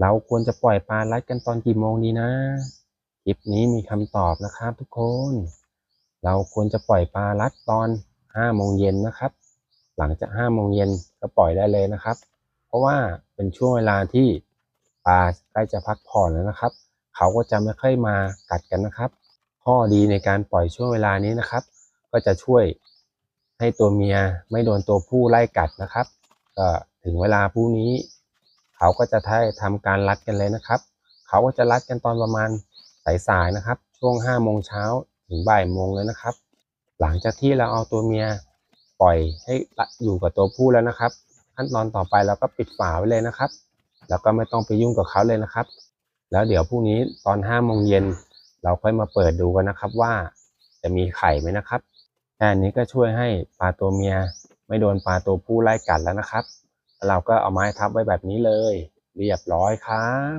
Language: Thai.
เราควรจะปล่อยปลารัดกันตอนกี่โมงดีนะคลิปนี้มีคำตอบนะครับทุกคน เราควรจะปล่อยปลารัดตอน5โมงเย็นนะครับ หลังจาก5โมงเย็นก็ปล่อยได้เลยนะครับ เพราะว่าเป็นช่วงเวลาที่ปลาใกล้จะพักผ่อนแล้วนะครับ เขาก็จะไม่ค่อยมากัดกันนะครับ ข้อดีในการปล่อยช่วงเวลานี้นะครับ ก็จะช่วยให้ตัวเมียไม่โดนตัวผู้ไล่กัดนะครับก็ถึงเวลาผู้นี้ เขาก็จะทำการรัดกันเลยนะครับ เขาก็จะรัดกันตอนประมาณสายๆนะครับ ช่วง5โมงเช้าถึงบ่ายโมงเลยนะครับ หลังจากที่เราเอาตัวเมียปล่อยให้อยู่กับตัวผู้แล้วนะครับ ขั้นตอนต่อไปเราก็ปิดฝาไว้เลยนะครับ แล้วก็ไม่ต้องไปยุ่งกับเขาเลยนะครับ แล้วเดี๋ยวพรุ่งนี้ตอน5โมงเย็นเราค่อยมาเปิดดูกันนะครับว่าจะมีไข่ไหมนะครับแค่นี้ก็ช่วยให้ปลาตัวเมียไม่โดนปลาตัวผู้ไล่กัดแล้วนะครับ เราก็เอาไม้ทับไว้แบบนี้เลย เรียบร้อยครับ